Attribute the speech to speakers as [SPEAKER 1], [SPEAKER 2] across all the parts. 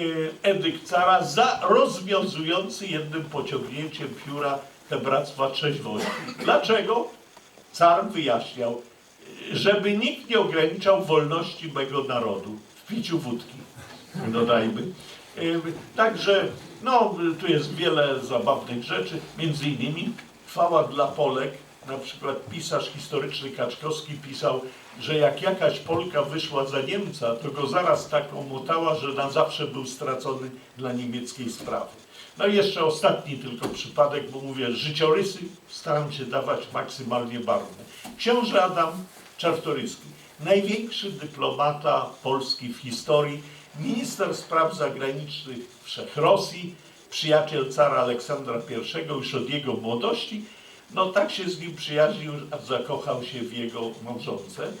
[SPEAKER 1] y, edykt cara za rozwiązujący jednym pociągnięciem pióra te bractwa trzeźwości. Dlaczego? Car wyjaśniał, żeby nikt nie ograniczał wolności mego narodu w piciu wódki, dodajmy. Y, Także, no, tu jest wiele zabawnych rzeczy, między innymi chwała dla Polek, na przykład pisarz historyczny Kaczkowski pisał, że jak jakaś Polka wyszła za Niemca, to go zaraz tak omotała, że na zawsze był stracony dla niemieckiej sprawy. No i jeszcze ostatni tylko przypadek, bo mówię, życiorysy staram się dawać maksymalnie barwne. Książę Adam Czartoryski, największy dyplomata Polski w historii, minister spraw zagranicznych Wszechrosji, przyjaciel cara Aleksandra I już od jego młodości, no tak się z nim przyjaźnił, a zakochał się w jego małżonce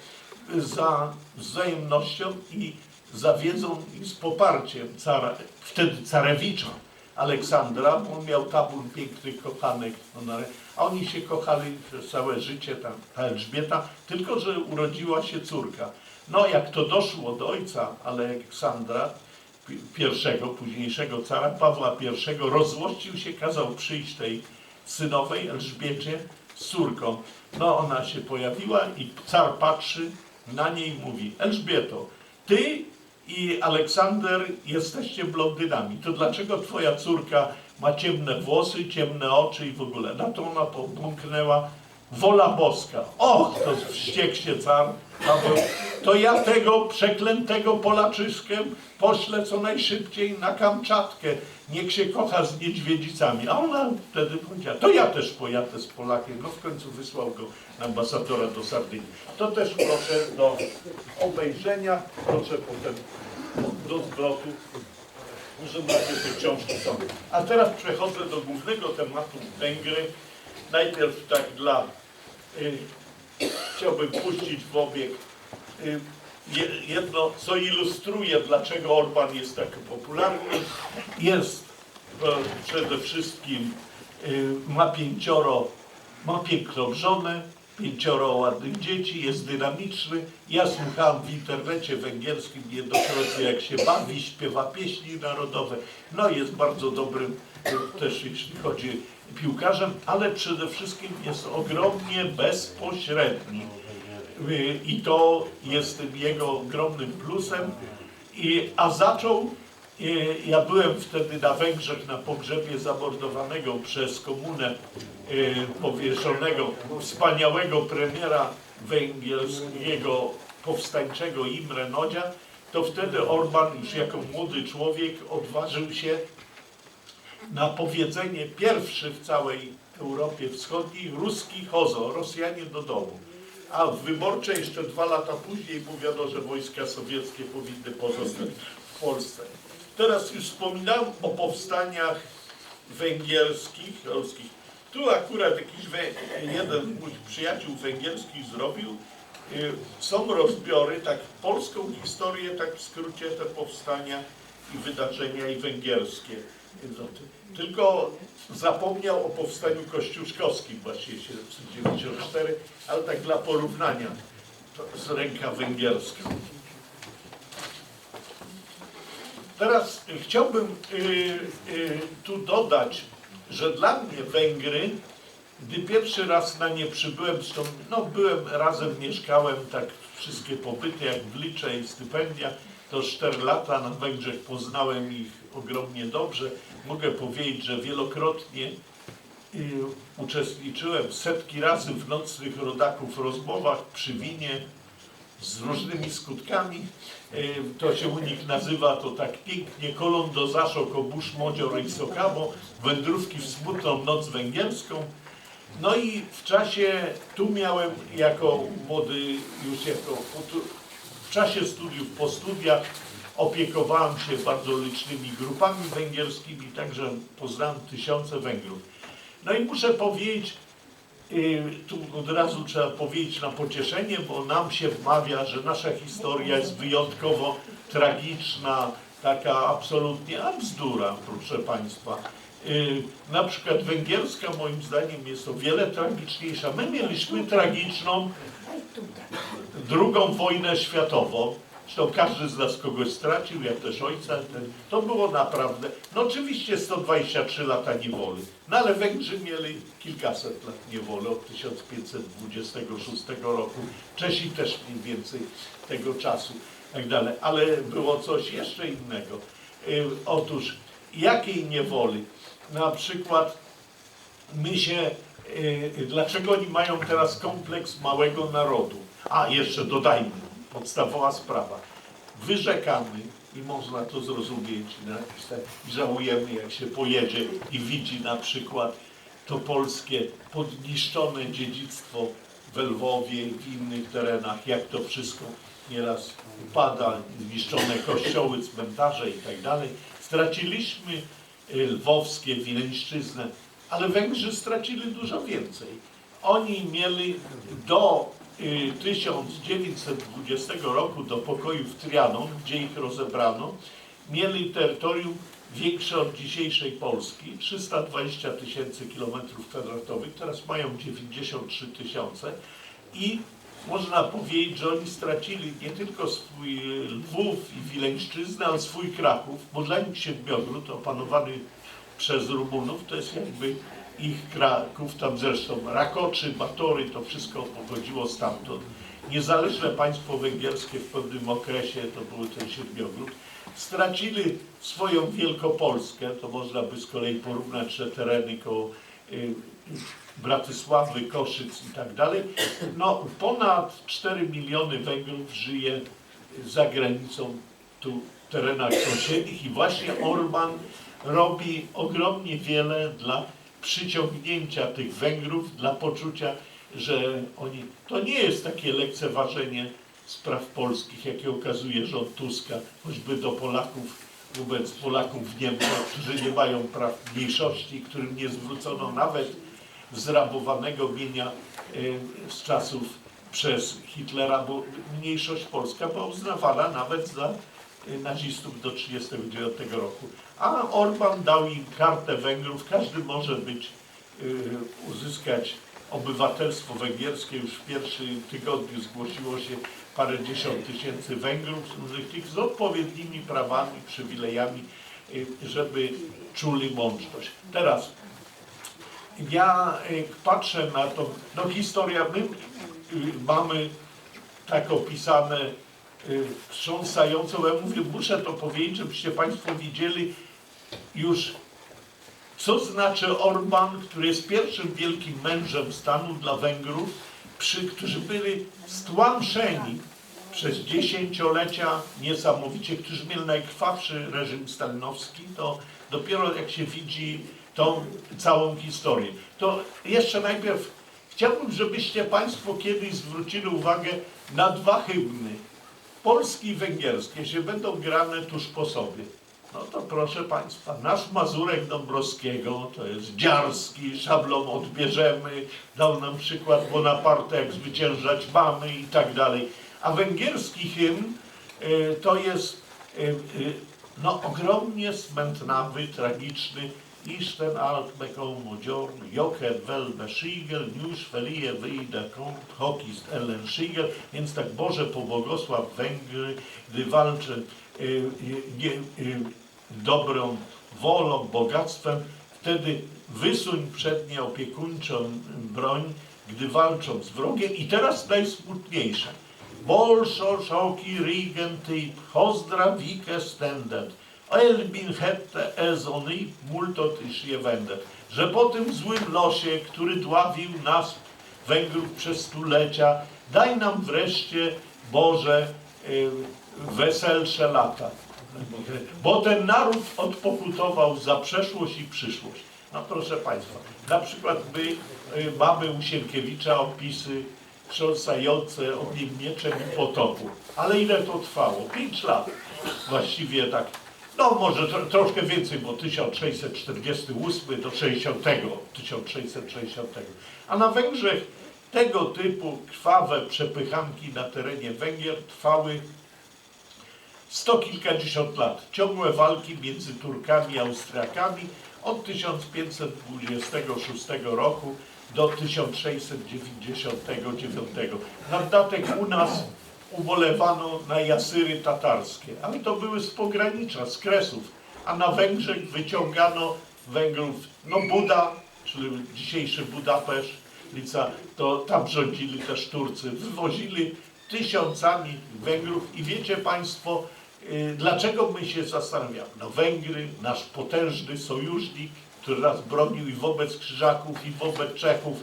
[SPEAKER 1] za wzajemnością i za wiedzą i z poparciem cara, wtedy carewicza Aleksandra, bo on miał tabun pięknych kochanek, no, a oni się kochali przez całe życie, tam, ta Elżbieta, tylko że urodziła się córka. No jak to doszło do ojca Aleksandra, pi- pierwszego, późniejszego cara, Pawła I, rozłościł się, kazał przyjść tej synowej Elżbiecie z córką. No ona się pojawiła i car patrzy na niej mówi Elżbieto, ty i Aleksander jesteście blondynami, to dlaczego twoja córka ma ciemne włosy, ciemne oczy i w ogóle? Na to ona pomknęła wola boska. Och, to wściekł się car Paweł. To ja tego przeklętego Polaczyskiem poślę co najszybciej na Kamczatkę. Niech się kocha z niedźwiedzicami. A ona wtedy powiedziała, to ja też pojadę z Polakiem. No w końcu wysłał go ambasadora do Sardynii. To też proszę do obejrzenia. Proszę potem do zwrotu, że macie te książki są. A teraz przechodzę do głównego tematu Węgry. Najpierw tak dla chciałbym puścić w obieg y, je- jedno, co ilustruje, dlaczego Orban jest tak popularny. Jest przede wszystkim, y, ma pięcioro, ma piękną żonę, pięcioro ładnych dzieci, jest dynamiczny. Ja słuchałem w internecie węgierskim niejednokrotnie, jak się bawi, śpiewa pieśni narodowe. No jest bardzo dobrym y, też jeśli chodzi piłkarzem, ale przede wszystkim jest ogromnie bezpośredni. Y, I to jest jego ogromnym plusem. I, a zaczął, y, ja byłem wtedy na Węgrzech na pogrzebie zamordowanego przez komunę y, powieszonego, wspaniałego premiera węgierskiego, powstańczego Imre Nodzia, to wtedy Orban już jako młody człowiek odważył się na powiedzenie pierwszy w całej Europie Wschodniej ruski chozo, Rosjanie do domu. A w wyborcze jeszcze dwa lata później mówiono, że wojska sowieckie powinny pozostać w Polsce. Teraz już wspominałem o powstaniach węgierskich, ruskich. Tu akurat jakiś jeden z moich przyjaciół zrobił. y, Są rozbiory, tak polską historię, tak w skrócie te powstania i wydarzenia i węgierskie. Tylko zapomniał o powstaniu kościuszkowskim właśnie 794, ale tak dla porównania z ręka węgierska. Teraz chciałbym y, y, tu dodać, że dla mnie Węgry, gdy pierwszy raz na nie przybyłem, zresztą no, byłem razem, mieszkałem tak wszystkie pobyty jak w Licze i stypendia, to 4 lata na Węgrzech poznałem ich ogromnie dobrze. Mogę powiedzieć, że wielokrotnie y, uczestniczyłem setki razy w nocnych rodaków rozmowach przy winie, z różnymi skutkami. Y, To się u nich nazywa to tak pięknie kolon do zaszok obusz modzior i wędrówki w smutną noc węgierską. No i w czasie, tu miałem jako młody, już jako w czasie studiów, po studiach opiekowałem się bardzo licznymi grupami węgierskimi, także poznałem tysiące Węgrów. No i muszę powiedzieć, Y, Tu od razu trzeba powiedzieć na pocieszenie, bo nam się wmawia, że nasza historia jest wyjątkowo tragiczna, taka absolutnie a bzdura, proszę Państwa. Y, Na przykład węgierska moim zdaniem jest o wiele tragiczniejsza. My mieliśmy tragiczną drugą wojnę światową, Zresztą każdy z nas kogoś stracił, ja też ojca. Ten, to było naprawdę, no oczywiście 123 lata niewoli, no ale Węgrzy mieli kilkaset lat niewoli od 1526 roku. Czesi też mniej więcej tego czasu, tak dalej. Ale było coś jeszcze innego. Y, Otóż jakiej niewoli? Na przykład my się, y, dlaczego oni mają teraz kompleks małego narodu? A jeszcze dodajmy, podstawowa sprawa. Wyrzekamy i można to zrozumieć, no, i żałujemy jak się pojedzie i widzi na przykład to polskie podniszczone dziedzictwo w Lwowie i w innych terenach, jak to wszystko nieraz upada, niszczone kościoły, cmentarze i tak dalej. Straciliśmy y, lwowskie, wileńszczyznę, ale Węgrzy stracili dużo więcej. Oni mieli do 1920 roku, do pokojów Trianon, gdzie ich rozebrano, mieli terytorium większe od dzisiejszej Polski, 320 tysięcy kilometrów kwadratowych, teraz mają 93 tysiące i można powiedzieć, że oni stracili nie tylko swój y, Lwów i Wileńszczyznę, ale swój Kraków, bo dla nich Siedmiogród opanowany przez Rumunów to jest jakby ich Kraków, tam zresztą Rakoczy, Batory, to wszystko pochodziło stamtąd. Niezależne państwo węgierskie w pewnym okresie, to był ten Siedmiogród, stracili swoją Wielkopolskę, to można by z kolei porównać te tereny koło y, Bratysławy, Koszyc i tak dalej. No, ponad 4 miliony Węgrów żyje za granicą tu w terenach sąsiednich i właśnie Orban robi ogromnie wiele dla przyciągnięcia tych Węgrów, dla poczucia, że oni... To nie jest takie lekceważenie spraw polskich, jakie okazuje rząd Tuska, choćby do Polaków, wobec Polaków w Niemczech, którzy nie mają praw mniejszości, którym nie zwrócono nawet zrabowanego mienia e, z czasów przez Hitlera, bo mniejszość polska była uznawana nawet za nazistów do 1939 roku. A Orban dał im kartę Węgrów, każdy może być, e, uzyskać obywatelstwo węgierskie. Już w pierwszym tygodniu zgłosiło się parędziesiąt tysięcy Węgrów z odpowiednimi prawami, przywilejami, e, żeby czuli łączność. Teraz ja y, patrzę na to, no historia, my y, mamy tak opisane y, wstrząsająco, ja mówię, muszę to powiedzieć, żebyście Państwo widzieli już, co znaczy Orban, który jest pierwszym wielkim mężem stanu dla Węgrów, przy, którzy byli stłamszeni przez dziesięciolecia niesamowicie, którzy mieli najkrwawszy reżim stalinowski, to dopiero jak się widzi tą całą historię. To jeszcze najpierw chciałbym, żebyście Państwo kiedyś zwrócili uwagę na dwa hymny. Polski i węgierskie się będą grane tuż po sobie. No to proszę Państwa, nasz Mazurek Dąbrowskiego, to jest dziarski, szablą odbierzemy, dał nam przykład Bonaparte, jak zwyciężać mamy i tak dalej. A węgierski hymn y, to jest y, y, no, ogromnie smętnawy, tragiczny, Isten allt med kom och Jorn, Joker väl beskyger, już felie wyjdę kąt, hokist ellen szyger, więc tak Boże pobłogosław Węgry, gdy walczy y, y, y, dobrą wolą, bogactwem, wtedy wysuń przed nie opiekuńczą broń, gdy walczą z wrogiem. I teraz najsmutniejsze. Bolszo, szoki, rigenty, hozdra, wike, stendent. Elbin hette ezony multot iż je wędę. Że po tym złym losie, który dławił nas, Węgrów przez stulecia, daj nam wreszcie, Boże, y, weselsze lata. Bo ten naród odpokutował za przeszłość i przyszłość. No proszę Państwa, na przykład my y, mamy u Sienkiewicza opisy wstrząsające ogniem mieczem i potopu. Ale ile to trwało? Pięć lat. Właściwie tak no może tro, troszkę więcej, bo 1648 do 60, 1660. A na Węgrzech tego typu krwawe przepychanki na terenie Węgier trwały sto kilkadziesiąt lat. Ciągłe walki między Turkami i Austriakami od 1526 roku do 1699. Na dodatek u nas ubolewano na jasyry tatarskie, ale to były z pogranicza, z Kresów, a na Węgrzech wyciągano Węgrów, no Buda, czyli dzisiejszy Budapeszt, Lica, to tam rządzili też Turcy, wywozili tysiącami Węgrów. I wiecie Państwo, y, dlaczego my się zastanawiamy? No Węgry, nasz potężny sojusznik, który nas bronił i wobec Krzyżaków, i wobec Czechów,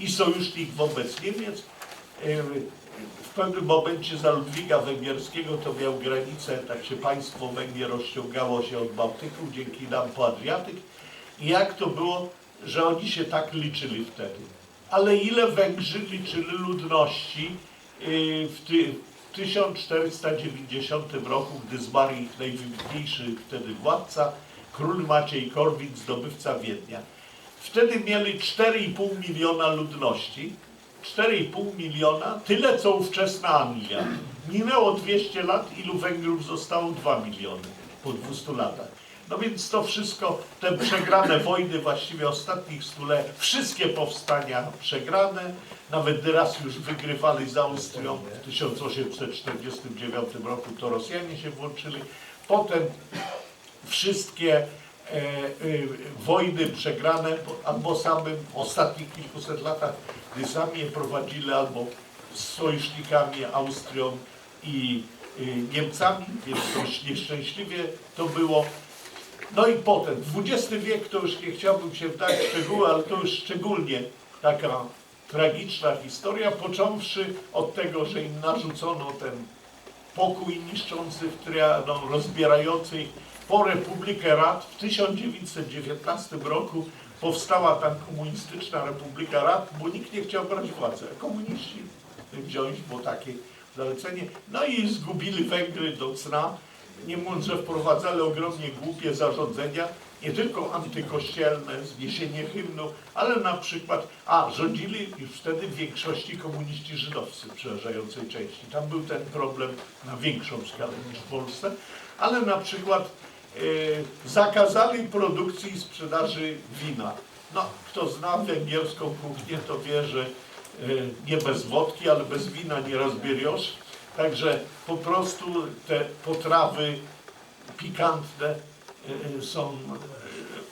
[SPEAKER 1] i sojusznik wobec Niemiec, y, w pewnym momencie za Ludwiga Węgierskiego to miał granicę, tak się państwo Węgier rozciągało się od Bałtyku, dzięki nam po Adriatyk. I jak to było, że oni się tak liczyli wtedy? Ale ile Węgrzy liczyli ludności yy, w, ty, w 1490 roku, gdy zmarł ich najwybitniejszy wtedy władca, król Maciej Korwin, zdobywca Wiednia. Wtedy mieli 4,5 miliona ludności, 4,5 miliona, tyle co ówczesna Anglia. Minęło 200 lat, ilu Węgrów zostało? 2 miliony po 200 latach. No więc to wszystko, te przegrane wojny właściwie ostatnich stuleci, wszystkie powstania przegrane, nawet raz już wygrywali z Austrią w 1849 roku, to Rosjanie się włączyli. Potem wszystkie e, e, wojny przegrane bo- albo samym w ostatnich kilkuset latach, gdy sami prowadzili albo z sojusznikami Austrią i e, Niemcami, więc dość nieszczęśliwie to było. No i potem, XX wiek to już nie chciałbym się wdać w szczegóły, ale to już szczególnie taka tragiczna historia, począwszy od tego, że im narzucono ten pokój niszczący, w tria- no, rozbierający. Po Republikę Rad w 1919 roku powstała tam komunistyczna Republika Rad, bo nikt nie chciał brać władzy. A komuniści wziąć, bo takie zalecenie. No i zgubili Węgry do cna, nie mówiąc, że wprowadzali ogromnie głupie zarządzenia, nie tylko antykościelne, zniesienie hymnu, ale na przykład, a rządzili już wtedy w większości komuniści żydowscy w przeważającej części. Tam był ten problem na większą skalę niż w Polsce, ale na przykład zakazali produkcji i sprzedaży wina. No, kto zna węgierską kuchnię, to wie, że e, nie bez wodki, ale bez wina nie rozbieriosz. Także po prostu te potrawy pikantne e, są,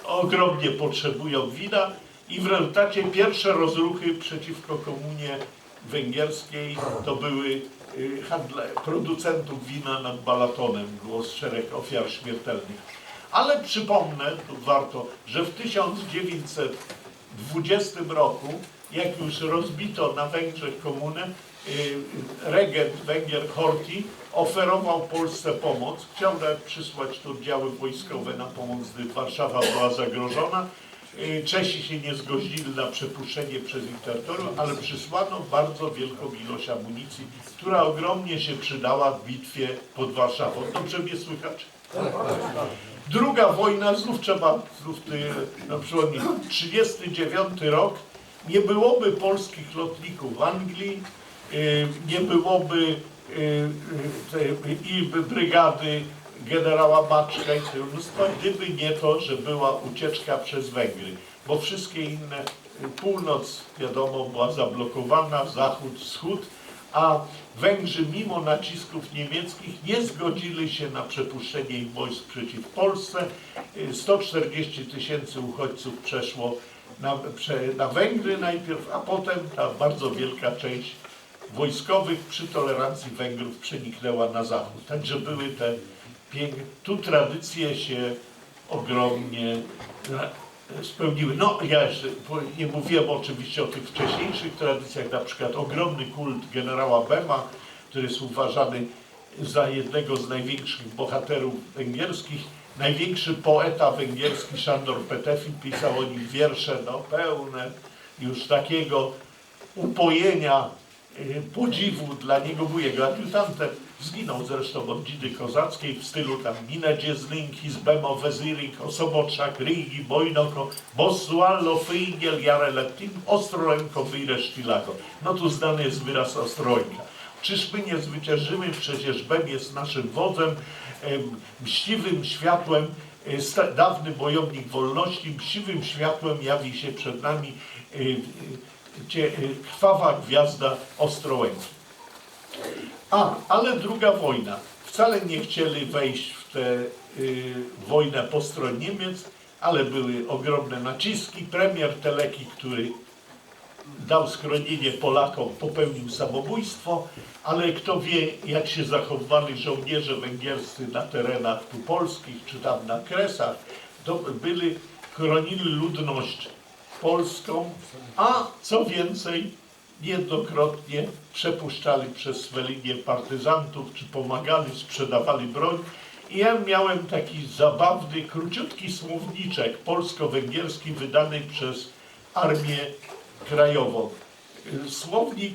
[SPEAKER 1] ogromnie potrzebują wina i w rezultacie pierwsze rozruchy przeciwko komunie węgierskiej to były handle, producentów wina nad Balatonem. Było szereg ofiar śmiertelnych. Ale przypomnę, tu warto, że w 1920 roku, jak już rozbito na Węgrzech komunę, y, regent Węgier Horthy oferował Polsce pomoc. Chciał nawet przysłać tu oddziały wojskowe na pomoc, gdy Warszawa była zagrożona. Y, Czesi się nie zgodzili na przepuszczenie przez ich terytorium, ale przysłano bardzo wielką ilość amunicji, która ogromnie się przydała w bitwie pod Warszawą. Dobrze mnie słychać? Druga wojna, znów trzeba, znów ty, na przypomnij, 39 rok, nie byłoby polskich lotników w Anglii, y, nie byłoby y, i brygady generała Maczka i mnóstwa, gdyby nie to, że była ucieczka przez Węgry, bo wszystkie inne, północ wiadomo była zablokowana, zachód, wschód, a Węgrzy mimo nacisków niemieckich nie zgodzili się na przepuszczenie ich wojsk przeciw Polsce. Y, 140 tysięcy uchodźców przeszło na, na Węgry najpierw, a potem ta bardzo wielka część wojskowych przy tolerancji Węgrów przeniknęła na zachód. Także były te tu tradycje się ogromnie spełniły. No, ja nie mówiłem oczywiście o tych wcześniejszych tradycjach, na przykład ogromny kult generała Bema, który jest uważany za jednego z największych bohaterów węgierskich. Największy poeta węgierski, Szandor Petefi, pisał o nim wiersze no, pełne już takiego upojenia, y, podziwu dla niego był jego adiutantem. Zginął zresztą od dzidy kozackiej w stylu tam Minedzie Zlinki, Zbemo Wezirik, Osoboczak, Rigi, Bojnoko, Bossuallo, Feigiel, Jareletin, Ostroręko, Wyjre Sztilago. No tu znany jest wyraz Ostrojka. Czyż my nie zwyciężymy? Przecież Bem jest naszym wodzem, em, mściwym światłem, e, dawny bojownik wolności, mściwym światłem jawi się przed nami e, e, krwawa gwiazda Ostrołęki. A, ale druga wojna. Wcale nie chcieli wejść w tę y, wojnę po stronie Niemiec, ale były ogromne naciski. Premier Teleki, który dał schronienie Polakom, popełnił samobójstwo, ale kto wie, jak się zachowywali żołnierze węgierscy na terenach tu polskich, czy tam na Kresach, to byli, chronili ludność polską, a co więcej, niejednokrotnie przepuszczali przez swe linie partyzantów, czy pomagali, sprzedawali broń. I ja miałem taki zabawny, króciutki słowniczek polsko-węgierski wydany przez Armię Krajową. Słownik,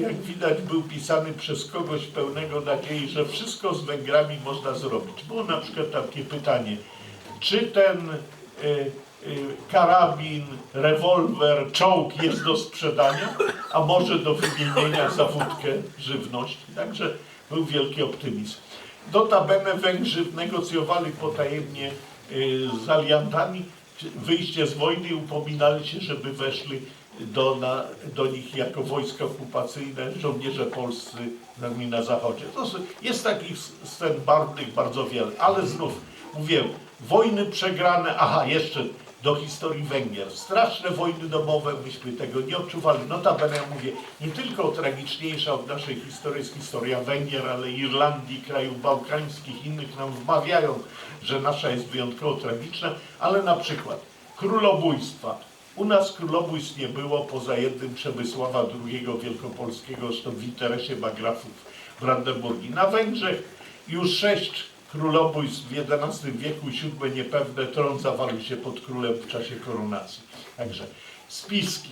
[SPEAKER 1] jak widać, był pisany przez kogoś pełnego nadziei, że wszystko z Węgrami można zrobić. Było na przykład takie pytanie, czy ten y, karabin, rewolwer, czołg jest do sprzedania, a może do wymienienia za wódkę. Także był wielki optymizm. Notabene Węgrzy negocjowali potajemnie y, z aliantami wyjście z wojny i upominali się, żeby weszli do, na, do nich jako wojska okupacyjne żołnierze polscy z na zachodzie. To jest takich scen barwnych bardzo wiele, ale znów mówię, wojny przegrane, aha, jeszcze do historii Węgier. Straszne wojny domowe, myśmy tego nie odczuwali. Notabene ja mówię, nie tylko tragiczniejsza od naszej historii jest historia Węgier, ale Irlandii, krajów bałkańskich, innych nam wmawiają, że nasza jest wyjątkowo tragiczna, ale na przykład królobójstwa. U nas królobójstw nie było poza jednym Przemysława II Wielkopolskiego, zresztą w interesie magrafów Brandenburgii. Na Węgrzech już sześć królobójstw w XI wieku siódme niepewne tron zawalił się pod królem w czasie koronacji. Także spiski.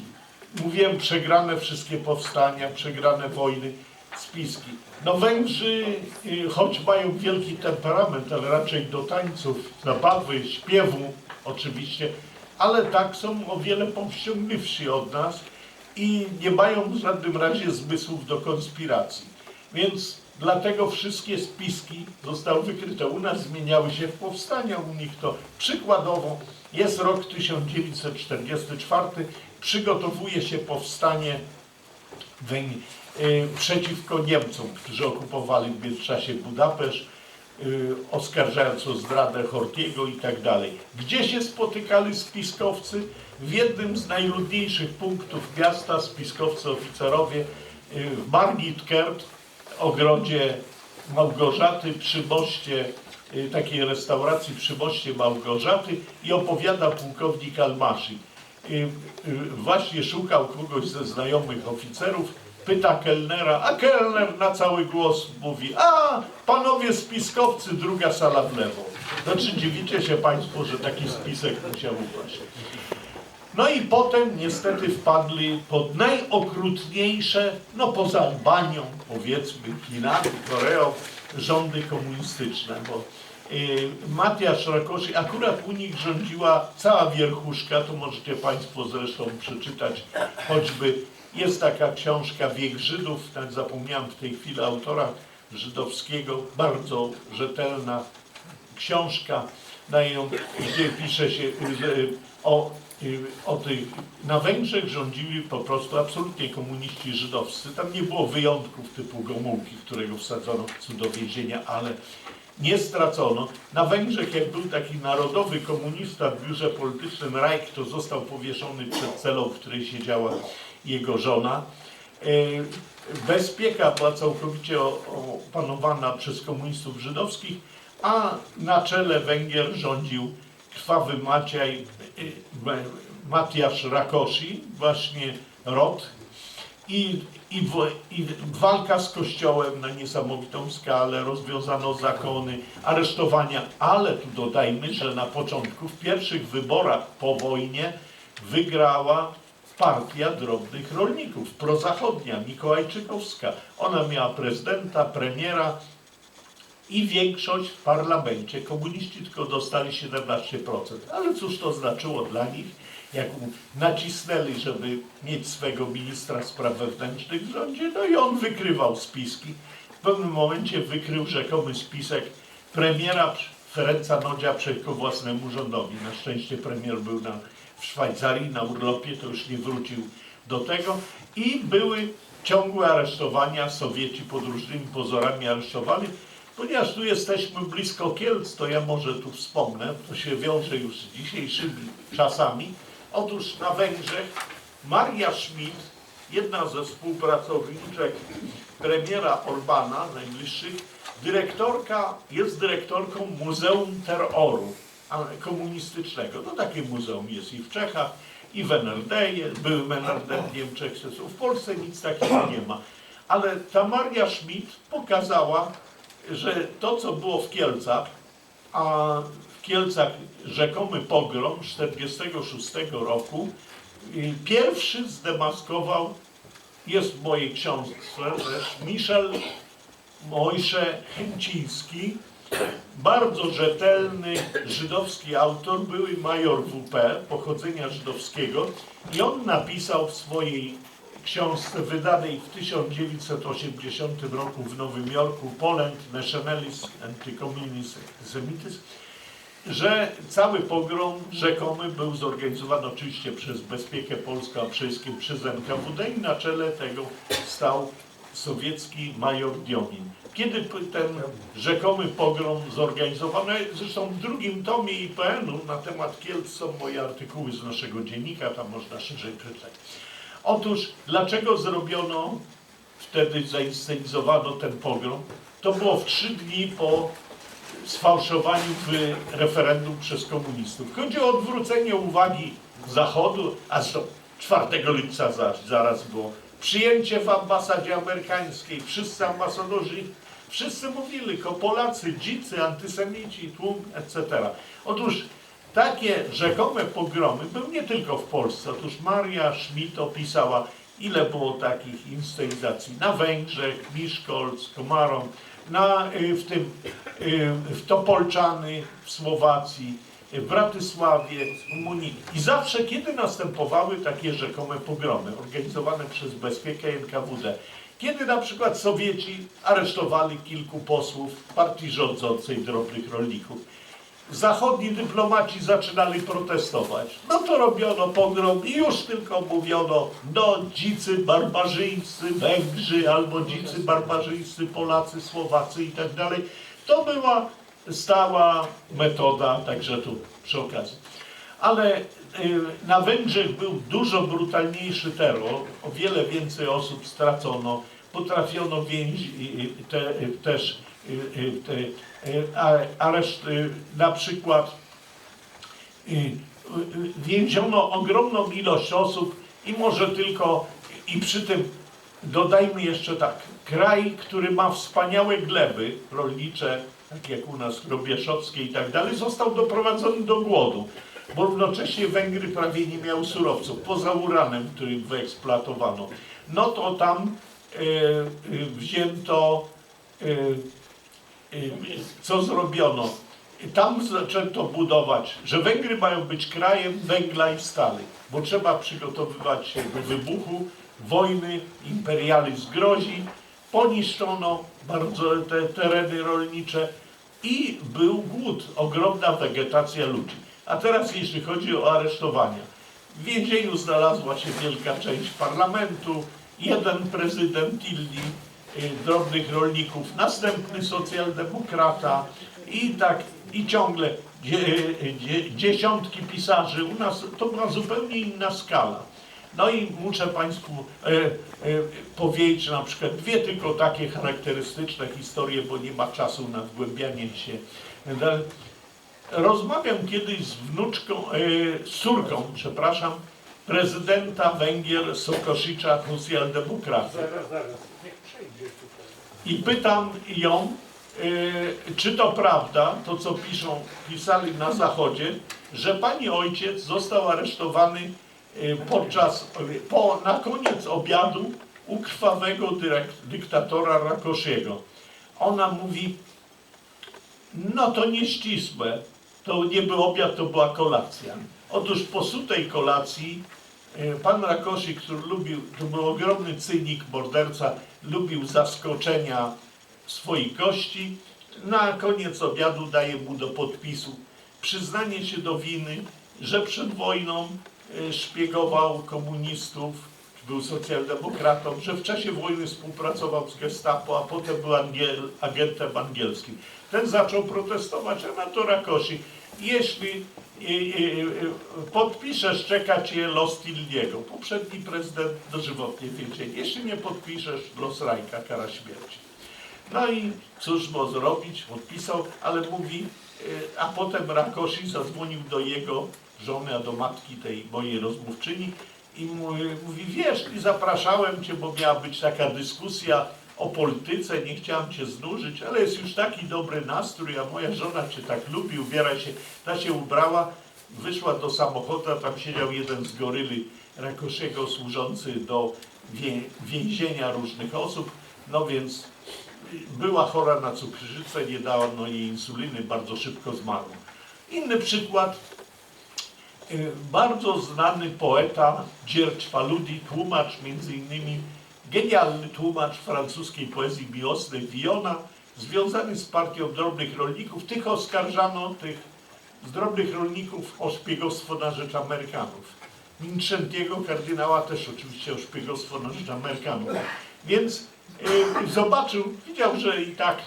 [SPEAKER 1] Mówiłem, przegrane wszystkie powstania, przegrane wojny, spiski. No Węgrzy, y, choć mają wielki temperament, ale raczej do tańców, zabawy, śpiewu oczywiście, ale tak są o wiele powściągliwsi od nas i nie mają w żadnym razie zmysłów do konspiracji. Więc dlatego wszystkie spiski zostały wykryte. U nas zmieniały się w powstania, u nich to przykładowo jest rok 1944, przygotowuje się powstanie y, przeciwko Niemcom, którzy okupowali w międzyczasie Budapeszt, y, oskarżając o zdradę Hortiego i tak dalej. Gdzie się spotykali spiskowcy? W jednym z najludniejszych punktów miasta spiskowcy oficerowie y, w Margitkert, ogrodzie Małgorzaty przy moście, y, takiej restauracji przy moście Małgorzaty i opowiada pułkownik Almaszy. Y, y, Właśnie szukał kogoś ze znajomych oficerów, pyta kelnera, a kelner na cały głos mówi, a panowie spiskowcy, druga sala w lewo. Znaczy dziwicie się państwo, że taki spisek musiał upaść. No i potem niestety wpadli pod najokrutniejsze, no poza Albanią, powiedzmy, Chinami, Koreą, rządy komunistyczne, bo y, Matiasz Rakoszy, akurat u nich rządziła cała wierchuszka, to możecie Państwo zresztą przeczytać, choćby. Jest taka książka Wiek Żydów, tak zapomniałem w tej chwili autora żydowskiego, bardzo rzetelna książka, na ją, gdzie pisze się o, na Węgrzech rządzili po prostu absolutnie komuniści żydowscy. Tam nie było wyjątków typu Gomułki, którego wsadzono do więzienia, ale nie stracono. Na Węgrzech, jak był taki narodowy komunista w biurze politycznym Reich, to został powieszony przed celą, w której siedziała jego żona. E, Bezpieka była całkowicie opanowana przez komunistów żydowskich, a na czele Węgier rządził krwawy Maciej, Matiasz Rakosi, właśnie Rot, i, i, i walka z kościołem na niesamowitą skalę, rozwiązano zakony, aresztowania, ale tu dodajmy, że na początku, w pierwszych wyborach po wojnie wygrała partia drobnych rolników, prozachodnia, Mikołajczykowska. Ona miała prezydenta, premiera i większość w parlamencie. Komuniści tylko dostali 17%. Ale cóż to znaczyło dla nich, jak nacisnęli, żeby mieć swego ministra spraw wewnętrznych w rządzie, no i on wykrywał spiski. W pewnym momencie wykrył rzekomy spisek premiera Ferenca Nodzia przeciwko własnemu rządowi. Na szczęście premier był na, w Szwajcarii na urlopie, to już nie wrócił do tego i były ciągłe aresztowania, Sowieci pod różnymi pozorami aresztowali. Ponieważ tu jesteśmy blisko Kielc, to ja może tu wspomnę, to się wiąże już z dzisiejszymi czasami. Otóż na Węgrzech Maria Schmidt, jedna ze współpracowniczek premiera Orbana, najbliższych, dyrektorka, jest dyrektorką Muzeum Terroru komunistycznego. To takie muzeum jest i w Czechach, i w NRD, byłym NRD w Niemczech, w Polsce nic takiego nie ma. Ale ta Maria Schmidt pokazała, że to, co było w Kielcach, a w Kielcach rzekomy pogrom 46 roku, pierwszy zdemaskował, jest w mojej książce też, Michel Mojsze Chęciński, bardzo rzetelny żydowski autor, były major WP pochodzenia żydowskiego i on napisał w swojej książce wydanej w 1980 roku w Nowym Jorku Poland Nationalism Anti-Communist Semitism, że cały pogrom rzekomy był zorganizowany oczywiście przez Bezpiekę Polską, a wszystkim przez NKWD i na czele tego stał sowiecki major Diomin. Kiedy ten rzekomy pogrom zorganizowano, zresztą w drugim tomie IPN-u na temat Kielc są moje artykuły z naszego dziennika, tam można szerzej przeczytać. Otóż dlaczego zrobiono, wtedy zainscenizowano ten pogrom? To było w trzy dni po sfałszowaniu referendum przez komunistów. Chodzi o odwrócenie uwagi Zachodu, a zresztą 4 lipca za, zaraz było przyjęcie w ambasadzie amerykańskiej. Wszyscy ambasadorzy, wszyscy mówili, tylko Polacy, dzicy, antysemici, tłum, etc. Otóż takie rzekome pogromy były nie tylko w Polsce. Otóż Maria Schmidt opisała, ile było takich inscenizacji na Węgrzech, Miszkolc, Komarom, na, y, w tym y, w Topolczany w Słowacji, w Bratysławie, w Rumunii. I zawsze, kiedy następowały takie rzekome pogromy organizowane przez Bezpiekę NKWD, kiedy na przykład Sowieci aresztowali kilku posłów partii rządzącej drobnych rolników, zachodni dyplomaci zaczynali protestować. No to robiono pogrom i już tylko mówiono, no dzicy barbarzyńscy Węgrzy albo dzicy barbarzyńscy Polacy, Słowacy i tak dalej. To była stała metoda, także tu przy okazji. Ale y, na Węgrzech był dużo brutalniejszy terror, o wiele więcej osób stracono, potrafiono więź, y, te, y, też y, y, y, a- areszt, y, na przykład więziono ogromną ilość osób i może tylko, i przy tym dodajmy jeszcze tak, kraj, który ma wspaniałe gleby rolnicze, tak jak u nas Robieszowskie i tak dalej, został doprowadzony do głodu, bo równocześnie Węgry prawie nie miały surowców, poza uranem, który wyeksploatowano. No to tam y, y, wzięto y, co zrobiono? Tam zaczęto budować, że Węgry mają być krajem węgla i stali, bo trzeba przygotowywać się do wybuchu wojny, imperializm grozi, poniszczono bardzo te tereny rolnicze i był głód, ogromna wegetacja ludzi. A teraz jeśli chodzi o aresztowania. W więzieniu znalazła się wielka część parlamentu, jeden prezydent y, drobnych rolników, następny socjaldemokrata i tak, i ciągle dzie, dzie, dziesiątki pisarzy. U nas to była zupełnie inna skala. No i muszę Państwu e, e, powiedzieć na przykład dwie tylko takie charakterystyczne historie, bo nie ma czasu na wgłębianie się. Rozmawiam kiedyś z wnuczką, e, z córką, przepraszam, prezydenta Węgier Sokosicza, socjaldemokraty.
[SPEAKER 2] Zaraz, zaraz.
[SPEAKER 1] I pytam ją, e, czy to prawda, to co piszą, pisali na zachodzie, że pani ojciec został aresztowany e, podczas, po, na koniec obiadu u krwawego dyktatora Rakosziego. Ona mówi, no to nieścisłe, to nie był obiad, to była kolacja. Otóż po sutej kolacji pan Rakosi, który lubił, to był ogromny cynik, morderca, lubił zaskoczenia swoich gości, na koniec obiadu daje mu do podpisu przyznanie się do winy, że przed wojną e, szpiegował komunistów, był socjaldemokratą, że w czasie wojny współpracował z gestapo, a potem był angiel, agentem angielskim. Ten zaczął protestować, a na to Rakosi, jeśli i, i, czeka cię los Tilliego, poprzedni prezydent dożywotnie więzienie. Jeśli nie podpiszesz, los Rajka, kara śmierci. No i cóż mo zrobić, podpisał, ale mówi, y, a potem Rakosi zadzwonił do jego żony, a do matki tej mojej rozmówczyni i mówi wiesz, i zapraszałem cię, bo miała być taka dyskusja o polityce, nie chciałam cię znużyć, ale jest już taki dobry nastrój, a moja żona cię tak lubi, ubiera się, ta się ubrała, wyszła do samochodu, a tam siedział jeden z goryli Rakosiego służący do więzienia różnych osób, no więc była chora na cukrzycę, nie dano jej insuliny, bardzo szybko zmarła. Inny przykład, y, bardzo znany poeta Dziercz Faludi, tłumacz między innymi, genialny tłumacz francuskiej poezji miłosnej Viona, związany z partią drobnych rolników. Tych oskarżano, tych drobnych rolników o szpiegostwo na rzecz Amerykanów. Minczentiego kardynała też oczywiście o szpiegostwo na rzecz Amerykanów. Więc y, zobaczył, widział, że i tak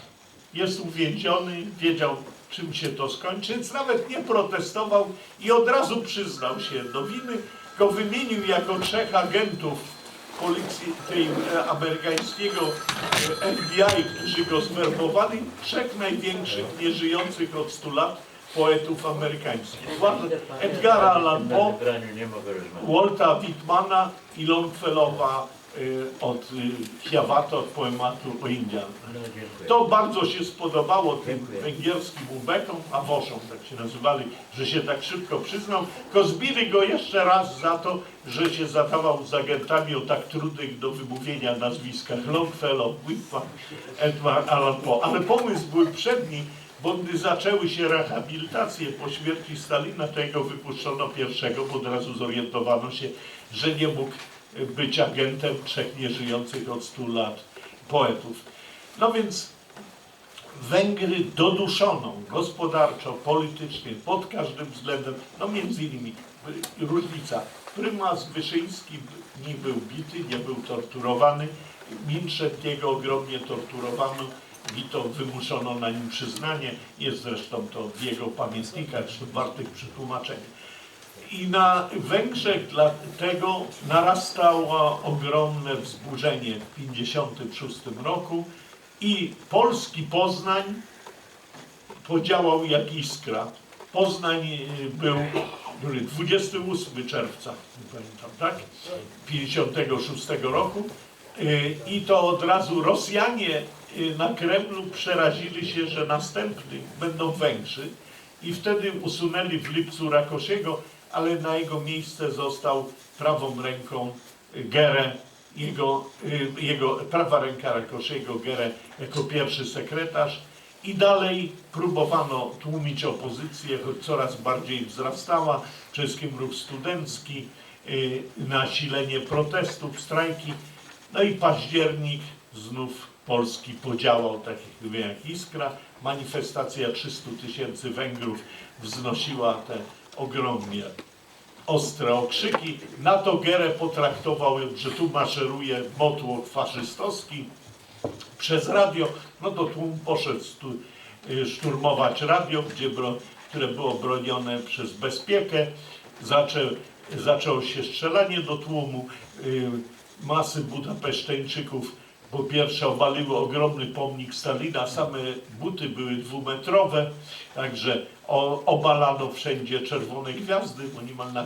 [SPEAKER 1] jest uwięziony, wiedział czym się to skończy, więc nawet nie protestował i od razu przyznał się do winy, go wymienił jako trzech agentów policji tej amerykańskiego e, FBI, którzy go zwerbowali, trzech największych, nieżyjących od 100 lat poetów amerykańskich. Edgara Allan Poe. Walta Wittmana i Longfellowa od y, Hiawatha, od poematu o Indian.
[SPEAKER 3] No.
[SPEAKER 1] To bardzo się spodobało tym węgierskim ubekom, Awoszom tak się nazywali, że się tak szybko przyznał. Kozbili go jeszcze raz za to, że się zadawał z agentami o tak trudnych do wymówienia nazwiskach Longfellow, Whitman, Edward Allan Poe. Ale pomysł był przedni, bo gdy zaczęły się rehabilitacje po śmierci Stalina, to jego wypuszczono pierwszego, bo od razu zorientowano się, że nie mógł być agentem trzech nieżyjących od 100 lat poetów. No więc Węgry doduszono gospodarczo, politycznie, pod każdym względem, no między innymi różnica. Prymas Wyszyński nie był bity, nie był torturowany, Minczetiego ogromnie torturowano i to wymuszono na nim przyznanie, jest zresztą to w jego pamiętnikach wartych przetłumaczenia. I na Węgrzech dlatego narastało ogromne wzburzenie w 1956 roku i polski Poznań podziałał jak iskra. Poznań y, był który, 28 czerwca, nie pamiętam, tak? 56 roku. Y, I to od razu Rosjanie na Kremlu przerazili się, że następny będą Węgrzy i wtedy usunęli w lipcu Rakosiego, ale na jego miejsce został prawą ręką Gerę, jego, y, jego prawa ręka Rakosiego, Gerę jako pierwszy sekretarz. I dalej próbowano tłumić opozycję, choć coraz bardziej wzrastała, czeskim ruch studencki, y, nasilenie protestów, strajki, no i październik znów Polski podziałał, tak jak iskra. Manifestacja 300 tysięcy Węgrów wznosiła te ogromnie ostre okrzyki. Na to Gerę potraktował, że tu maszeruje motłoch faszystowski przez radio. No to tłum poszedł y, szturmować radio, gdzie bro, które było bronione przez bezpiekę. Zaczę, zaczęło się strzelanie do tłumu. Y, masy Budapeszteńczyków po pierwsze obaliły ogromny pomnik Stalina, same buty były dwumetrowe, także obalano wszędzie czerwone gwiazdy, bo niemal na